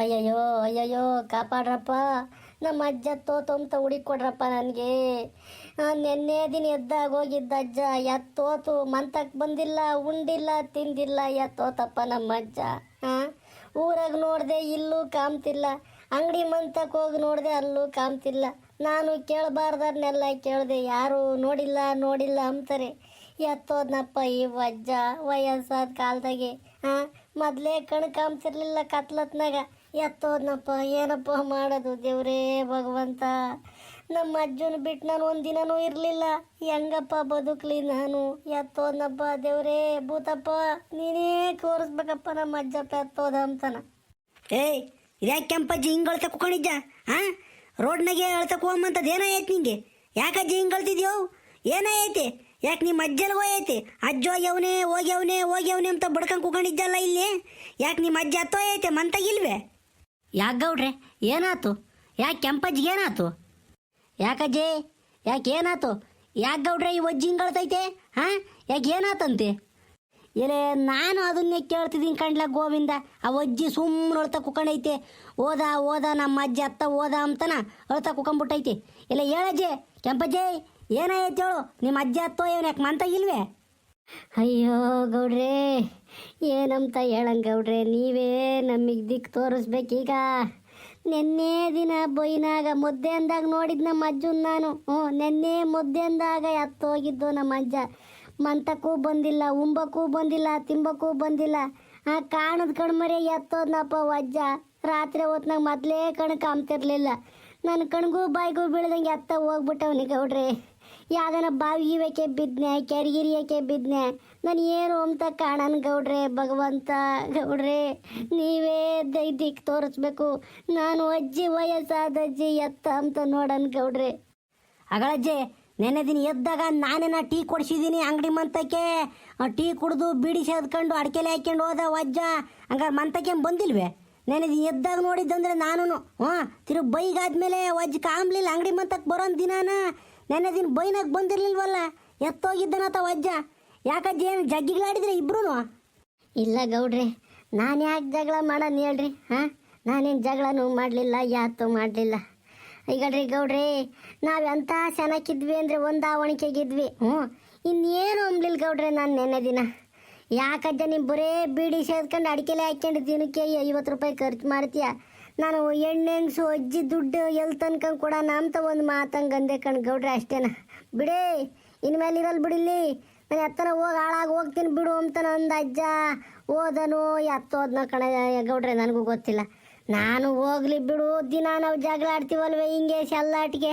ಅಯ್ಯಯ್ಯೋ ಅಯ್ಯಯ್ಯೋ, ಕಾಪಾಡ್ರಪ್ಪ. ನಮ್ಮ ಅಜ್ಜ ತೋತೊಂತ ಹುಡುಕೊಡ್ರಪ್ಪ ನನಗೆ. ನೆನ್ನೆ ದಿನ ಎದ್ದಾಗ ಹೋಗಿದ್ದ ಅಜ್ಜ ಎತ್ತೋತು ಮಂತಕ್ಕೆ ಬಂದಿಲ್ಲ, ಉಂಡಿಲ್ಲ, ತಿಂದಿಲ್ಲ ಎತ್ತೋತಪ್ಪ ನಮ್ಮ ಅಜ್ಜ. ಹಾಂ ಊರಾಗ ನೋಡಿದೆ ಇಲ್ಲೂ ಕಾಮ್ತಿಲ್ಲ. ಅಂಗಡಿ ಮಂತಕ್ಕೆ ಹೋಗಿ ನೋಡಿದೆ ಅಲ್ಲೂ ಕಾಮ್ತಿಲ್ಲ. ನಾನು ಕೇಳಬಾರ್ದನ್ನೆಲ್ಲ ಕೇಳಿದೆ, ಯಾರು ನೋಡಿಲ್ಲ ನೋಡಿಲ್ಲ ಅಂತಾರೆ. ಎತ್ತೋದ್ನಪ್ಪ ಈ ಅಜ್ಜ, ವಯಸ್ಸಾದ ಕಾಲದಾಗೆ. ಹಾಂ ಮೊದಲೇ ಕಣ್ ಕಾಮ್ತಿರ್ಲಿಲ್ಲ ಕತ್ಲತ್ನಾಗ. ಎತ್ತೋದ್ನಪ್ಪ, ಏನಪ್ಪ ಮಾಡೋದು ದೇವ್ರೇ ಭಗವಂತ? ನಮ್ಮ ಅಜ್ಜನ ಬಿಟ್ಟು ನಾನು ಒಂದಿನೂ ಇರಲಿಲ್ಲ. ಹೆಂಗಪ್ಪ ಬದುಕಲಿ ನಾನು? ಎತ್ತೋದ್ನಪ್ಪ ದೇವ್ರೇ ಭೂತಪ್ಪ, ನೀನೇ ಕೋರಿಸ್ಬೇಕಪ್ಪ ನಮ್ಮ ಅಜ್ಜಪ್ಪ ಎತ್ತೋದ ಅಂತಾನ. ಏಯ್, ಇದ್ಯಾಕೆ ಕೆಂಪಜ್ಜಿ ಹಿಂಗೆ ಹಾ ಕುಕೊಂಡಿದ್ದ ಹಾಂ ರೋಡ್ನಾಗೆ ಅಳ್ತಕ್ ಹೋಗಮ್ಮಂತದ್ದು ಏನಾಯ್ತು ನಿಂಗೆ? ಯಾಕಜ್ಜಿ ಹಿಂಗೆ ಅಳ್ತಿದ್ಯೋ? ಐತೆ? ಯಾಕೆ ನಿಮ್ಮ ಅಜ್ಜಲ್ಗೆ ಐತೆ? ಅಜ್ಜ ಹೋಗ್ಯವನೇ ಹೋಗ್ಯವನೇ ಹೋಗ್ಯವನೇ ಅಂತ ಬಡ್ಕೊಂಡು ಕುಕೊಂಡಿದ್ದಲ್ಲ ಇಲ್ಲಿ? ಯಾಕೆ ನಿಮ್ಮ ಅಜ್ಜ ಅತ್ತೋ ಐತೆ? ಮಂತಾಗಿಲ್ವೇ ಯಾಕೆ ಗೌಡ್ರೆ? ಏನಾತು? ಯಾಕೆ ಕೆಂಪಜ್ಜಿಗೆ ಏನಾತು? ಯಾಕಜ್ಜಿ ಯಾಕೆ ಏನಾತು? ಯಾಕೆ ಗೌಡ್ರೆ ಈ ಒಜ್ಜಿ ಹಿಂಗೆ ಅಳ್ತೈತೆ ಹಾಂ? ಯಾಕೆ ಏನಾತಂತೆ? ಇಲ್ಲೇ ನಾನು ಅದನ್ನೇ ಕೇಳ್ತಿದ್ದೀನಿ ಕಂಡ್ಲ ಗೋವಿಂದ. ಆ ಒಜ್ಜಿ ಸುಮ್ಮನೆ ಅಳ್ತಾ ಕುಕೊಂಡೈತೆ. ಓದ ಓದ, ನಮ್ಮ ಅಜ್ಜಿ ಅತ್ತ ಓದ ಅಂತನ ಅಳ್ತಾ ಕುಕೊಂಬಿಟ್ಟೈತಿ. ಇಲ್ಲ ಹೇಳಜ್ಜೆ, ಕೆಂಪಜ್ಜಿ, ಏನಾಯ್ತು ಹೇಳು? ನಿಮ್ಮ ಅಜ್ಜಿ ಅತ್ತೋ, ಏನು ಯಾಕೆ ಮಂತ ಇಲ್ವೇ? ಅಯ್ಯೋ ಗೌಡ್ರೆ. ಏನಂತ ಹೇಳಂಗ ಗೌಡ್ರೆ ನೀವೇ ನಮಗೆ ದಿಕ್ಕು ತೋರಿಸ್ಬೇಕೀಗ. ನಿನ್ನೆ ದಿನ ಬೊಯ್ನಾಗ ಮುದ್ದೆ ಅಂದಾಗ ನೋಡಿದ್ ನಮ್ಮ ಅಜ್ಜನ್ ನಾನು. ಹ್ಞೂ, ನಿನ್ನೆ ಮುದ್ದೆ ಅಂದಾಗ ಎತ್ತೋಗಿದ್ದು ನಮ್ಮ ಅಜ್ಜ. ಮಂತಕ್ಕೂ ಬಂದಿಲ್ಲ, ಉಂಬಕ್ಕೂ ಬಂದಿಲ್ಲ, ತಿಂಬಕ್ಕೂ ಬಂದಿಲ್ಲ. ಆ ಕಾಣದ ಕಣ್ಮರೆ ಎತ್ತೋದ್ನಪ್ಪ ಅಜ್ಜ. ರಾತ್ರಿ ಹೊತ್ನಾಗ ಮೊದಲೇ ಕಣಕ್ಕೆ ಅಂಬ್ತಿರ್ಲಿಲ್ಲ ನನ್ನ ಕಣ್ಗೂ ಬಾಯಿಗೂ ಬೀಳ್ದಂಗೆ ಎತ್ತ ಹೋಗ್ಬಿಟ್ಟವ್ನಿಗೆ ಗೌಡ್ರೆ ಯಾವ್ದನ ಬಾವಿ ಇವಕ್ಕೆ ಬಿದ್ನೆ ಕೆರಿಗಿರಿಯಕ್ಕೆ ಬಿದ್ನೆ? ನಾನು ಏನು ಅಂತ ಕಾಣನ್ ಗೌಡ್ರೆ, ಭಗವಂತ ಗೌಡ್ರೆ, ನೀವೇ ದೈದಿಕ್ ತೋರಿಸ್ಬೇಕು. ನಾನು ಅಜ್ಜಿ ವಯಸ್ಸಾದ ಅಜ್ಜಿ ಎತ್ತ ಅಂತ ನೋಡನ್ ಗೌಡ್ರೆ. ಅಗಳಜ್ಜೆ, ನೆನ್ನೆ ದಿನ ಎದ್ದಾಗ ನಾನೇನ ಟೀ ಕೊಡ್ಸಿದ್ದೀನಿ ಅಂಗಡಿ ಮಂತಕ್ಕೆ. ಟೀ ಕುಡಿದು ಬೀಡಿ ಸೇದ್ಕೊಂಡು ಅಡ್ಕೆಲೆ ಹಾಕೊಂಡು ಹೋದ ವಜ್ಜ ಹಂಗಾರೆ ಮಂತಕ್ಕೆ ಬಂದಿಲ್ವೇ? ನೆನೆ ದಿನ ಎದ್ದಾಗ ನೋಡಿದ್ದಂದ್ರೆ ನಾನು ಹ್ಞೂ ತಿರುಗಿ ಬೈಗಾದ್ಮೇಲೆ ವಜ್ಜ ಕಾಮ್ಲಿಲ್ಲ ಅಂಗಡಿ ಮಂತಕ್ಕೆ ಬರೋ ದಿನಾನ. ನೆನ್ನೆ ದಿನ ಬೈನಾಗ ಬಂದಿರ್ಲಿಲ್ವಲ್ಲ? ಎತ್ತೋಗಿದ್ದನತವ ಅಜ್ಜ? ಯಾಕಜ್ಜ ಏನು ಜಗ್ಗಿಗಳಾಡಿದ್ರೆ ಇಬ್ರು ಇಲ್ಲ ಗೌಡ್ರಿ, ನಾನು ಯಾಕೆ ಜಗಳ ಮಾಡೋಣ ಹೇಳ್ರಿ, ಹಾಂ? ನಾನೇನು ಜಗಳನೂ ಮಾಡಲಿಲ್ಲ, ಯಾತು ಮಾಡಲಿಲ್ಲ. ಈಗಳ್ರಿ ಗೌಡ್ರಿ, ನಾವು ಎಂಥ ಚೆನ್ನಾಗಿದ್ವಿ ಅಂದರೆ ಒಂದು ಆವಣಿಕೆಗಿದ್ವಿ ಹ್ಞೂ? ಇನ್ನೇನು ಅಂಬ್ಲಿಲ್ಲ ಗೌಡ್ರಿ ನಾನು ನೆನ್ನೆ ದಿನ. ಯಾಕಜ್ಜ ನಿಮ್ಮ ಬರೇ ಬೀಡಿ ಸೇದ್ಕೊಂಡು ಅಡಿಕೆಲೆ ಹಾಕ್ಕೊಂಡು ದಿನಕ್ಕೆ ಐವತ್ತು ರೂಪಾಯಿ ಖರ್ಚು ಮಾಡ್ತೀಯ? ನಾನು ಹೆಣ್ಣೆಂಗ್ಸು ಅಜ್ಜಿ ದುಡ್ಡು ಎಲ್ಲಿ ತನ್ಕ ಕೂಡ ಅಂತ ಒಂದು ಮಾತಂಗಂದೆ ಕಣ್ ಗೌಡ್ರೆ ಅಷ್ಟೇನ. ಬಿಡೇ, ಇನ್ಮೇಲೆ ಇರಲ್ ಬಿಡಿಲಿ ನಾನು ಎತ್ತನ ಹೋಗಿ ಹಾಳಾಗಿ ಹೋಗ್ತೀನಿ ಬಿಡು ಅಂತ ನಂದು ಅಜ್ಜ ಓದನು ಎತ್ತೋದ್ನ ಕಣ, ಗೌಡ್ರೆ ನನಗೂ ಗೊತ್ತಿಲ್ಲ. ನಾನು ಹೋಗ್ಲಿ ಬಿಡು, ದಿನ ನಾವು ಜಗಳ ಆಡ್ತೀವಲ್ವೇ ಹಿಂಗೆ ಸೆಲ್ಲಾಟಿಗೆ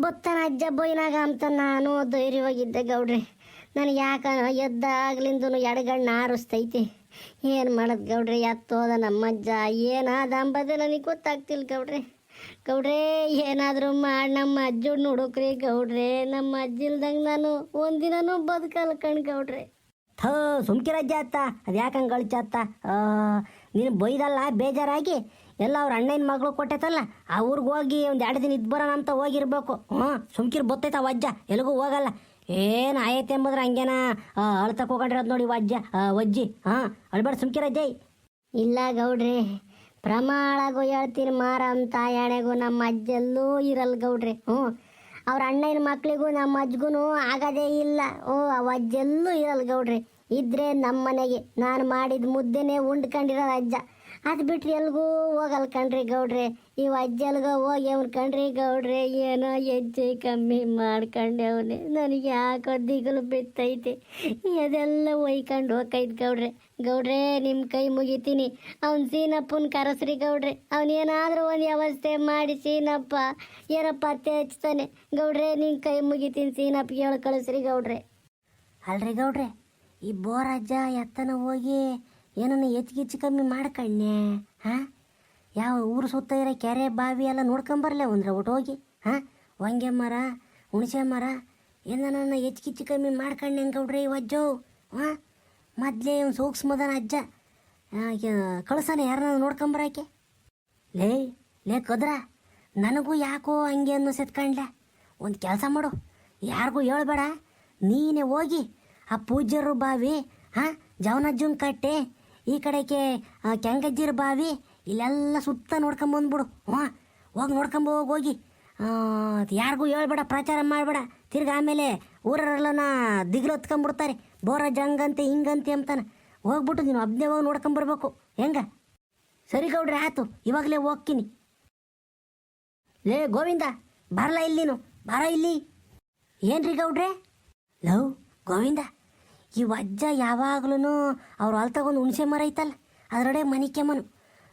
ಬತ್ತಾನ ಅಜ್ಜ ಬೈನಾಗ ಅಂತ ನಾನು ಧೈರ್ಯವಾಗಿದ್ದೆ ಗೌಡ್ರೆ. ನನಗೆ ಯಾಕ ಎದ್ದಾಗ್ಲಿಂದೂ ಎಡಗಣ್ಣ ಆರಿಸ್ತೈತಿ. ಏನು ಮಾಡೋದು ಗೌಡ್ರೆ? ಎತ್ತೋದ ನಮ್ಮಜ್ಜ. ಏನಾದ ಅಂಬದೆ ನನಗೆ ಗೊತ್ತಾಗ್ತಿಲ್ಲ ಗೌಡ್ರೆ. ಗೌಡ್ರೆ, ಏನಾದರೂ ಮಾಡಿ ನಮ್ಮ ಅಜ್ಜು ನೋಡೋಕ್ರಿ ಗೌಡ್ರೆ. ನಮ್ಮ ಅಜ್ಜಿಲ್ದಂಗೆ ನಾನು ಒಂದಿನೂ ಬದುಕಲ್ಲ ಕಣ್ ಗೌಡ್ರೆ. ಥೋ ಸುಮ್ಕಿರಜ್ಜ ಅತ್ತ. ಅದು ಯಾಕಂಗೆ ಗಳಿಚತ್ತ ನೀನು ಬೈದಲ್ಲ, ಬೇಜಾರಾಗಿ? ಎಲ್ಲ ಅವ್ರ ಅಣ್ಣನ ಮಗಳು ಕೊಟ್ಟೈತಲ್ಲ, ಆ ಊರಿಗೆ ಹೋಗಿ ಒಂದು ಎರಡು ದಿನ ಇದ್ದು ಬರೋಣ ಅಂತ ಹೋಗಿರ್ಬೇಕು. ಹ್ಞೂ ಸುಮ್ಕಿರ್ ಬತ್ತೈತ ಅಜ್ಜ. ಎಲ್ಲಿಗೂ ಹೋಗಲ್ಲ. ಏನು ಆಯ್ತು ಎಂಬುದ್ರೆ ಹಂಗೇನ? ಅಳ್ತಕ್ಕೆ ಹೋಗಂಡಿರೋದು ನೋಡಿ ವಜ್ಜ ವಜ್ಜಿ ಹಾಂ ಅಳ್ಬೇಡ ಜೈ ಇಲ್ಲ ಗೌಡ್ರಿ ಪ್ರಮಾಳಗೂ ಹೇಳ್ತೀನಿ ಮಾರ ಅಂತ ಎಣೆಗೂ ನಮ್ಮ ಅಜ್ಜಲ್ಲೂ ಇರಲ್ಲ ಗೌಡ್ರಿ, ಹ್ಞೂ. ಅವ್ರ ಅಣ್ಣನ ಮಕ್ಳಿಗೂ ನಮ್ಮ ಅಜ್ಜಿಗೂ ಆಗದೇ ಇಲ್ಲ ಓ ಅವ ಅಜ್ಜಲ್ಲೂ ಇರಲ್ಲ ಗೌಡ್ರಿ, ಇದ್ರೆ ನಮ್ಮ ಮನೆಗೆ ನಾನು ಮಾಡಿದ ಮುದ್ದೆನೇ ಉಂಡ್ಕೊಂಡಿರೋದು ಅಜ್ಜ. ಅದು ಬಿಟ್ರೆ ಎಲ್ಗೂ ಹೋಗಲ್ ಕಣ್ರಿ ಗೌಡ್ರೆ. ಇವು ಅಜ್ಜಲ್ಗ ಹೋಗಿ ಅವ್ನು ಕಣ್ರಿ ಗೌಡ್ರೆ. ಏನೋ ಹೆಜ್ಜೆ ಕಮ್ಮಿ ಮಾಡ್ಕೊಂಡವನೆ. ನನಗೆ ಯಾಕೋ ದಿಗಲು ಬಿತ್ತೈತೆ. ಅದೆಲ್ಲ ಒಯ್ಕೊಂಡು ಹೋಗೈತೆ ಗೌಡ್ರೆ. ಗೌಡ್ರೆ ನಿಮ್ಮ ಕೈ ಮುಗಿತೀನಿ. ಅವ್ನು ಸೀನಪ್ಪನ ಕರೆಸ್ರಿ ಗೌಡ್ರೆ. ಅವನೇನಾದ್ರೂ ಒಂದು ವ್ಯವಸ್ಥೆ ಮಾಡಿ ಸೀನಪ್ಪ. ಏನಪ್ಪ ಅತ್ತೆ ಹಚ್ತಾನೆ. ಗೌಡ್ರೆ ನಿಮ್ಮ ಕೈ ಮುಗಿತೀನಿ ಸೀನಪ್ಪ. ಹೇಳಿ ಕಳಿಸ್ರಿ ಗೌಡ್ರೆ. ಅಲ್ರಿ ಗೌಡ್ರೆ, ಈ ಬೋರಜ್ಜ ಎತ್ತನ ಹೋಗಿ ಏನನ್ನ ಹೆಚ್ಚಿಗಿಚ್ಚು ಕಮ್ಮಿ ಮಾಡ್ಕಣ್ಣೆ, ಹಾಂ? ಯಾವ ಊರು ಸುತ್ತ ಇರೋ ಕೆರೆ ಬಾವಿ ಎಲ್ಲ ನೋಡ್ಕೊಂಬರ್ಲೆ ಒಂದ್ರೆ ಒಟ್ಟು ಹೋಗಿ ಹಾಂ? ಹೊಂಗೆ ಮರ, ಹುಣಸೆ ಮರ ಏನನ್ನ ಹೆಚ್ಚಿಗಿಚ್ಚು ಕಮ್ಮಿ ಮಾಡ್ಕಣ್ಣೆ ಈ ಅಜ್ಜೋ, ಹಾಂ? ಮೊದಲೇ ಇವ್ನು ಸೂಕ್ಷ್ಮದನ ಅಜ್ಜ ಕಳಿಸಾನೆ ಯಾರನ್ನ ನೋಡ್ಕೊಂಬರಾಕೆ ಲೇ ಲೇ ಕದ್ರ, ನನಗೂ ಯಾಕೋ ಹಂಗೆ ಅನ್ನೋ ಸೆತ್ಕೊಂಡ್ಲೆ ಒಂದು ಕೆಲಸ ಮಾಡು, ಯಾರಿಗೂ ಹೇಳ್ಬೇಡ, ನೀನೇ ಹೋಗಿ ಆ ಪೂಜ್ಯರು ಬಾವಿ, ಹಾಂ? ಜವನಜ್ಜನ ಕಟ್ಟೆ ಈ ಕಡೆಗೆ ಕೆಂಗಜ್ಜಿರ ಬಾವಿ, ಇಲ್ಲೆಲ್ಲ ಸುತ್ತ ನೋಡ್ಕೊಂಬಂದ್ಬಿಡು ಹ್ಞೂ, ಹೋಗಿ ನೋಡ್ಕೊಂಬ ಹೋಗಿ ಯಾರಿಗೂ ಹೇಳ್ಬೇಡ, ಪ್ರಚಾರ ಮಾಡಬೇಡ. ತಿರ್ಗಿ ಆಮೇಲೆ ಊರರೆಲ್ಲನ ದಿಗ್ಲು ಹೊತ್ಕೊಂಡ್ಬಿಡ್ತಾರೆ. ಬೋರಜ್ ಹಂಗಂತೆ, ಹಿಂಗಂತೆ ಅಂತಾನೆ. ಹೋಗ್ಬಿಟ್ಟು ನೀನು ಒಬ್ಬನೇ ಹೋಗಿ ನೋಡ್ಕೊಂಬರ್ಬೇಕು ಹೆಂಗ? ಸರಿ ಗೌಡ್ರೆ, ಆಯ್ತು. ಇವಾಗಲೇ ಹೋಗ್ತೀನಿ. ಲೇ, ಗೋವಿಂದ ಬರಲ್ಲ ಇಲ್ಲಿ ನೀನು? ಬರ ಇಲ್ಲಿ. ಏನ್ರಿ ಗೌಡ್ರೆ? ಲವ್, ಗೋವಿಂದ? ಈ ಅಜ್ಜ ಯಾವಾಗ್ಲೂ ಅವ್ರ ಅಲ್ಲಿ ತಗೊಂಡು ಹುಣಸೆ ಮರ ಐತಲ್ಲ ಅದರಡೆ ಮನೆ ಕೆಮ್ಮನು.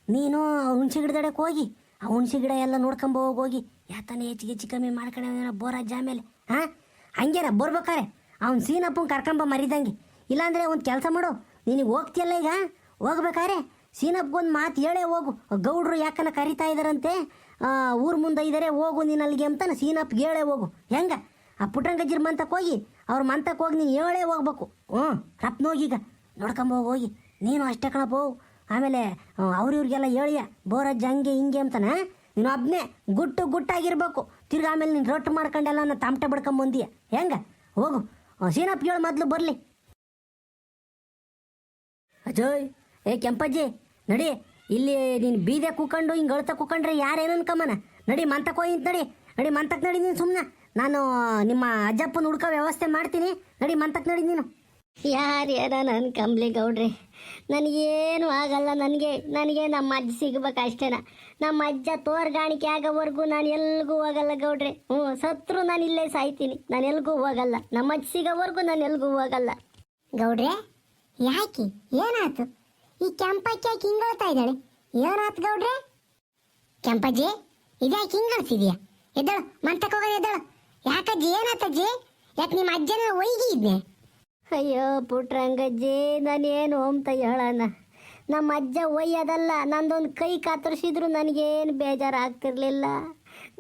ನೀನು ಹುಣಸೆ ಗಿಡದಡೆಗೆ ಹೋಗಿ, ಆ ಹುಣಸೆ ಗಿಡ ಎಲ್ಲ ನೋಡ್ಕೊಂಬ ಹೋಗಿ ಯಾತನ ಹೆಚ್ಚಿಗೆ ಹೆಚ್ಚು ಕಮ್ಮಿ ಮಾಡ್ಕೊಂಡ ಬೋರಜ್ಜ ಆಮೇಲೆ, ಹಾಂ? ಹಂಗೇರ, ಬರ್ಬೇಕಾರೆ. ಅವ್ನು ಸೀನಪ್ಪನ ಕರ್ಕೊಂಬ ಮರಿದಂಗೆ. ಇಲ್ಲಾಂದ್ರೆ ಒಂದು ಕೆಲಸ ಮಾಡು, ನಿನಗೆ ಹೋಗ್ತಿಯಲ್ಲ ಈಗ? ಹೋಗ್ಬೇಕಾರೆ, ಸೀನಪ್ಪಗೊಂದು ಮಾತು ಹೇಳೇ ಹೋಗು. ಗೌಡ್ರು ಯಾಕನ ಕರಿತಾ ಇದಾರಂತೆ? ಊರು ಮುಂದೆ ಇದ್ದಾರೆ ಹೋಗು ನೀನು ಅಲ್ಲಿಗೆ ಅಂತಾನೆ ಸೀನಪ್ಗೆ ಹೇಳೇ ಹೋಗು. ಹೆಂಗ? ಆ ಪುಟ್ಟಂಗಜ್ಜಿರ ಮಂತಕ್ಕೆ ಹೋಗಿ ಅವ್ರ ಮಂತಕ್ಕೆ ಹೋಗಿ ನೀನು ಹೇಳೇ ಹೋಗ್ಬೇಕು. ಹ್ಞೂ. ರಪ್ನೋಗೀಗ ನೋಡ್ಕೊಂಬೋಗಿ ನೋಡ್ಕೊಂಬ ಹೋಗಿ ನೀನು ಅಷ್ಟೇ ಕಣಪ್ಪ ಹೋಗು. ಆಮೇಲೆ ಅವ್ರ ಇವ್ರಿಗೆಲ್ಲ ಹೇಳಿಯ ಬೋರಜ್ಜ ಹಂಗೆ ಹಿಂಗೆ ಅಂತಾನೆ? ನೀನು ಒಬ್ಬನೇ ಗುಟ್ಟು ಗುಟ್ಟಾಗಿರ್ಬೇಕು. ತಿರ್ಗಿ ಆಮೇಲೆ ನೀನು ರೊಟ್ಟು ಮಾಡ್ಕೊಂಡೆಲ್ಲ ನಾನು ತಮಟೆ ಬಡ್ಕೊಂಬಂದೀಯ ಹೆಂಗೆ? ಹೋಗು. ಸೀನಪ್ಪ ಹೇಳು ಮೊದಲು ಬರಲಿ. ಅಜಯ್ ಏ ಕೆಂಪಜ್ಜಿ ನಡಿ. ಇಲ್ಲಿ ನೀನು ಬೀದೆ ಕೂಕೊಂಡು ಹಿಂಗೆ ಅಳ್ತ ಕೂಕೊಂಡ್ರೆ ಯಾರೇನು ಅನ್ಕಮ್ಮನ ನಡಿ ಮಂತಕ್ಕೆ ಹೋಗಿ ನಡಿ. ನಡಿ ಮಂತಕ್ಕೆ ನಡಿ ನೀನು ಸುಮ್ಮನೆ ನಾನು ನಿಮ್ಮ ಅಜ್ಜಪ್ಪನ ಹುಡ್ಕೋ ವ್ಯವಸ್ಥೆ ಮಾಡ್ತೀನಿ. ನಡಿ ಮಂತಕ್ ನಡಿ ನೀನು. ಯಾರು ಯಾರ ನನ್ನ ಕಂಬ್ಲಿ ಗೌಡ್ರಿ? ನನಗೇನು ಆಗಲ್ಲ ನನಗೆ. ನನಗೆ ನಮ್ಮ ಅಜ್ಜಿ ಸಿಗ್ಬೇಕು ಅಷ್ಟೇನ. ನಮ್ಮ ಅಜ್ಜ ತೋರ್ಗಾಣಿಕೆ ಆಗೋವರೆಗೂ ನಾನು ಎಲ್ಗೂ ಹೋಗಲ್ಲ ಗೌಡ್ರಿ. ಹ್ಞೂ ಸತ್ರು ನಾನು ಇಲ್ಲೇ ಸಾಯ್ತೀನಿ. ನಾನು ಎಲ್ಗೂ ಹೋಗಲ್ಲ. ನಮ್ಮ ಅಜ್ಜ ಸಿಗೋವರೆಗೂ ನಾನು ಎಲ್ಗೂ ಹೋಗಲ್ಲ. ಗೌಡ್ರೆ ಯಾಕೆ? ಏನಾಯ್ತು? ಈ ಕೆಂಪಕ್ಕೆ ಯಾಕೆ ಹಿಂಗಳ್ತಾ ಇದ್ದಾಳೆ? ಏನಾಯ್ತು ಗೌಡ್ರೆ? ಕೆಂಪಜ್ಜಿ ಇದ್ಯಾಕೆ ಹಿಂಗಳ್ತಿದ್ಯಾ ಎದ್ದಳು ಮಂತಕ್ಕೆ ಹೋಗೋದು ಎದ್ದಳು. ಯಾಕಜ್ಜಿ, ಏನಾತಜ್ಜಿ? ಯಾಕೆ ನಿಮ್ಮ ಅಜ್ಜನ ಒಯ್ಗಿ ಇದ್ನೆ ಅಯ್ಯೋ ಪುಟ್ರಂಗಜ್ಜಿ, ನಾನೇನು ಅಂತ ಹೇಳೋಣ ನಮ್ಮ ಅಜ್ಜ ಒಯ್ಯೋದಲ್ಲ, ನಂದೊಂದು ಕೈ ಕಾತರಿಸಿದ್ರು ನನಗೇನು ಬೇಜಾರಾಗ್ತಿರ್ಲಿಲ್ಲ.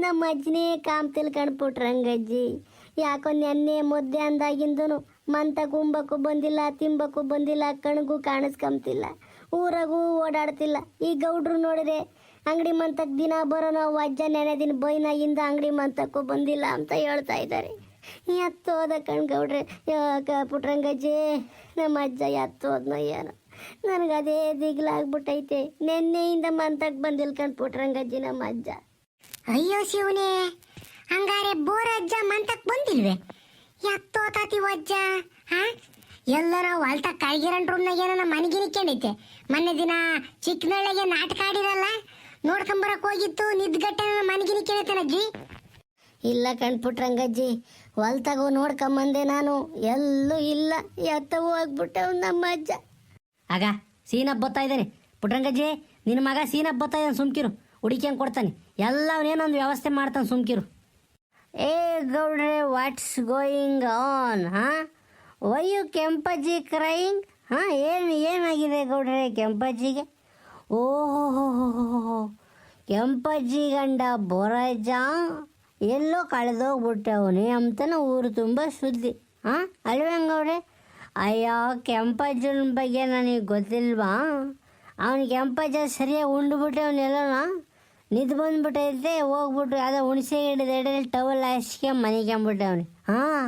ನಮ್ಮ ಅಜ್ಜನೇ ಕಾಮ್ ತಿಳ್ಕೊಂಡು ಪುಟ್ರಂಗಜ್ಜಿ. ಯಾಕೋ ನೆನ್ನೆ ಮುದ್ದೆ ಅಂದಾಗಿಂದನು ಮಂತ ಕುಂಬಕ್ಕೂ ಬಂದಿಲ್ಲ, ತಿಂಬಕ್ಕೂ ಬಂದಿಲ್ಲ, ಕಣ್ಗೂ ಕಾಣಿಸ್ಕೊಂತಿಲ್ಲ ಊರಾಗೂ ಓಡಾಡ್ತಿಲ್ಲ. ಈ ಗೌಡ್ರು ನೋಡಿದ್ರೆ ಅಂಗಡಿ ಮಂತಕ್ಕೆ ದಿನ ಬರೋ ವಜ್ಜ ನೆನೆ ದಿನ ಬೈನಾಗಿಂದ ಅಂಗಡಿ ಮಂತಕ್ಕೂ ಬಂದಿಲ್ಲ ಅಂತ ಹೇಳ್ತಾ ಇದ್ದಾರೆ. ಎತ್ತೋದ ಕಣ್ಗೌಡ್ರೆ ಯಾಕ ಪುಟ್ರಂಗಜ್ಜಿ ನಮ್ಮ ಅಜ್ಜ ಎತ್ತೋದ್ನೋ ಏನೋ. ನನಗೆ ಅದೇ ದಿಗ್ಲಾಗ್ಬಿಟ್ಟೈತೆ ನಿನ್ನೆಯಿಂದ ಮಂತಕ್ಕೆ ಬಂದಿಲ್ಲ ಕಣ್ ಪುಟ್ರಂಗಜ್ಜಿ ನಮ್ಮ ಅಜ್ಜ. ಅಯ್ಯೋ ಶಿವನೇ, ಹಂಗಾರೆ ಬೋರ ಅಜ್ಜ ಮಂತಕ್ ಬಂದಿಲ್ವೇ? ಎತ್ತೋತಾತಿ ಅಜ್ಜ ಹಾ ಎಲ್ಲ ನಾವು ಅಲ್ತ ಕಳ್ಗಿರಂಟ್ರೂಮ್ನಾಗ ಏನೋ ನಮ್ಮ ಮನೆಗೆ ನಿಕ್ಕೊಂಡೈತೆ ಮೊನ್ನೆ ದಿನ ಚಿಕ್ಕನಳ್ಳಿಗೆ ನಾಟಕ ಆಡಿರಲ್ಲ? ನೋಡ್ಕೊಂಬರಕ್ ಹೋಗಿತ್ತು ನಿದ್ಗಟ್ಟೆ ಮನೆಗಿನ ಕೇಳ್ತಾನಜ್ಜಿ ಇಲ್ಲ ಕಣ್ಪುಟ್ರಂಗಜ್ಜಿ ಹೊಲ್ತಾಗೋ ನೋಡ್ಕೊಂಬಂದೆ ನಾನು. ಎಲ್ಲೂ ಇಲ್ಲ ಎತ್ತವೂ ಹೋಗ್ಬಿಟ್ಟವ್ ನಮ್ಮ ಅಜ್ಜ. ಆಗ ಸೀನಪ್ ಬರ್ತಾ ಇದ್ದಾನೆ. ಪುಟ್ರಂಗಜ್ಜಿ ನಿನ್ನ ಮಗ ಸೀನಪ್ ಬರ್ತಾ ಇದ್ದಾನೆ ಸುಮ್ಕಿರು. ಹುಡುಕ್ಯಂಗೆ ಕೊಡ್ತಾನೆ? ಎಲ್ಲವನ್ನೇನೊಂದು ವ್ಯವಸ್ಥೆ ಮಾಡ್ತಾನೆ ಸುಮ್ಕಿರು. ಏ ಗೌಡ್ರೆ ವಾಟ್ಸ್ ಗೋಯಿಂಗ್ ಆನ್ ಹಾಂ? ವೈ ಯು ಕೆಂಪಜ್ಜಿ ಕ್ರೈಯಿಂಗ್ ಹಾಂ ಏನು ಏನಾಗಿದೆ ಗೌಡ್ರೆ ಕೆಂಪಜ್ಜಿಗೆ? ಓಹೋ ಕೆಂಪಜ್ಜಿ ಗಂಡ ಬೊರಜ ಎಲ್ಲೋ ಕಳೆದೋಗ್ಬಿಟ್ಟವನೆ ಅಂತನ ಊರು ತುಂಬ ಸುದ್ದಿ ಹಾಂ ಅಲ್ವೇಂಗವ್ರೆ ಅಯ್ಯೋ, ಕೆಂಪಜ್ಜನ ಬಗ್ಗೆ ನನಗೆ ಗೊತ್ತಿಲ್ವಾ? ಅವನು ಕೆಂಪಜ್ಜ ಸರಿಯಾಗಿ ಉಂಡ್ಬಿಟ್ಟವನೆಲ್ಲನ ನಿದ್ದು ಬಂದ್ಬಿಟ್ಟೈತೆ ಹೋಗ್ಬಿಟ್ಟು ಯಾವುದೋ ಹುಣಸೆ ಗಿಡದ ಟವಲ್ ಹಾಸ್ಕೆ ಮನೆಗೆಂಬಿಟ್ಟವನೆ ಹಾಂ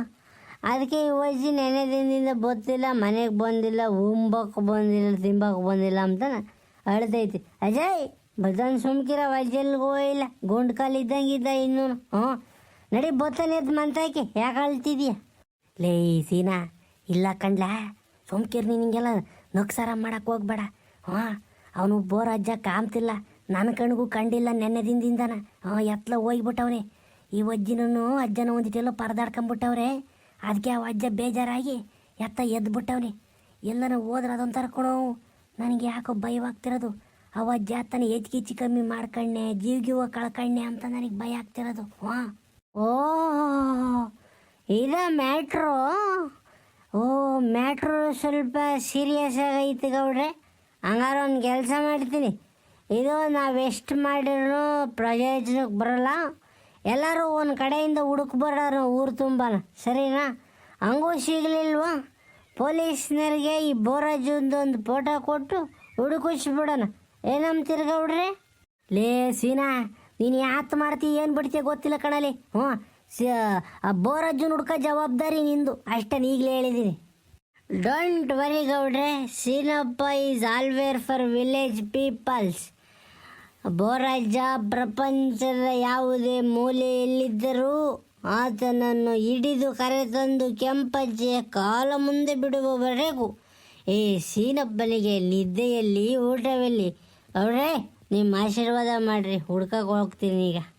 ಅದಕ್ಕೆ ಈ ನೆನೆ ದಿನದಿಂದ ಗೊತ್ತಿಲ್ಲ ಮನೆಗೆ ಬಂದಿಲ್ಲ, ಉಂಬಕ್ಕೆ ಬಂದಿಲ್ಲ, ತಿಂಬಕ್ಕೆ ಬಂದಿಲ್ಲ ಅಂತ ಅಳ್ದೈತಿ ಅಜಯ್ ಬದನ್ ಸುಮ್ಕಿರ ವಜ್ಜಲ್ಗೂ ಹೋಗಿಲ್ಲ ಗುಂಡ್ ಕಾಲ್ ಇದ್ದಂಗೆ ಇದ್ದ ಇನ್ನೂ ಹ್ಞೂ. ನಡಿ ಬೊತ್ತನೆ ಎದ್ದು ಮಂತಾಕಿ ಯಾಕೆ ಅಳ್ತಿದ್ಯಾ? ಲೇ ಸೀನಾ. ಇಲ್ಲ ಕಂಡ್ಲ? ಸುಮ್ಕಿರ್ ನಿನಗೆಲ್ಲ ನಕ್ಸಾರ ಮಾಡಕ್ಕೆ ಹೋಗ್ಬೇಡ. ಹಾಂ ಅವನು ಬೋರ್ ಅಜ್ಜ ಕಾಮ್ತಿಲ್ಲ ನನ್ನ ಕಣ್ಗೂ ಕಂಡಿಲ್ಲ ನೆನ್ನೆ ದಿನದಿಂದನ. ಹಾಂ ಎತ್ಲ ಹೋಗ್ಬಿಟ್ಟವ್ರೆ ಈ ಅಜ್ಜಿನೂ ಅಜ್ಜನ ಒಂದಿಟ್ಟೆಲ್ಲ ಪರದಾಡ್ಕೊಂಬಿಟ್ಟವ್ರೆ. ಅದಕ್ಕೆ ಆ ಅಜ್ಜ ಬೇಜಾರಾಗಿ ಎತ್ತ ಎದ್ಬಿಟ್ಟವ್ನೆ. ಎಲ್ಲನ ಹೋದ್ರೆ ಅದೊಂಥರ ಕೊಡೋ. ನನಗೆ ಯಾಕೋ ಭಯವಾಗ್ತಿರೋದು ಅವ ಜಾತನ ತಾನೆ ಹೆಚ್ಚು ಕಮ್ಮಿ ಮಾಡ್ಕಣ್ಣೆ ಜೀವ ಗೀವ ಕಳ್ಕಣ್ಣೆ ಅಂತ ನನಗೆ ಭಯ ಆಗ್ತಿರೋದು. ಹಾಂ. ಓ, ಇದ ಮ್ಯಾಟ್ರು? ಓ, ಮ್ಯಾಟ್ರು ಸ್ವಲ್ಪ ಸೀರಿಯಸ್ ಆಗೈತೆ ಗೌಡ್ರೆ. ಹಂಗಾರೆ ಒಂದು ಕೆಲಸ ಮಾಡ್ತೀನಿ. ಇದು ನಾವು ಎಷ್ಟು ಮಾಡಿದ್ರು ಪ್ರಯೋಜನಕ್ಕೆ ಬರಲ್ಲ. ಎಲ್ಲರೂ ಒಂದು ಕಡೆಯಿಂದ ಹುಡುಕ್ ಬರೋರು ಊರು ತುಂಬನ. ಸರಿನಾ? ಹಂಗೂ ಸಿಗಲಿಲ್ವಾ? ಪೊಲೀಸ್ನರಿಗೆ ಈ ಬೋರಾಜಂದೊಂದು ಫೋಟೋ ಕೊಟ್ಟು ಹುಡುಕಿಸ್ಬಿಡೋಣ. ತಿರ್ಗ ಗೌಡ್ರೆ ಲೇ ಸೀನಾ, ನೀನು ಯಾತ್ ಮಾಡ್ತಿ ಏನು ಬಿಡ್ತೀಯ ಗೊತ್ತಿಲ್ಲ ಕಣಲಿ ಹ್ಞೂ ಆ ಬೋರಜ್ಜನ ಹುಡ್ಕ ಜವಾಬ್ದಾರಿ ನಿಂದು. ಅಷ್ಟೇ ಈಗಲೇ ಹೇಳಿದ್ದೀನಿ ಡೋಂಟ್ ವರಿ ಗೌಡ್ರೆ, Seenappa is always for village peoples. ಬೋರಾಜ ಪ್ರಪಂಚದ ಯಾವುದೇ ಮೂಲೆಯಲ್ಲಿದ್ದರೂ ಆತನನ್ನು ಹಿಡಿದು ಕರೆತಂದು ಕೆಂಪಜ್ಜೆಯ ಕಾಲ ಮುಂದೆ ಬಿಡುವವರೆಗೂ, ಏ ಸೀನಪ್ಪನಿಗೆ ನಿದ್ದೆಯಲ್ಲಿ ಊಟವೆಲ್ಲಿ. ಅವರೇ, ನಿಮ್ಮ ಆಶೀರ್ವಾದ ಮಾಡಿರಿ ಹುಡ್ಕಕ್ಕೆ ಹೋಗ್ತೀನಿ ಈಗ.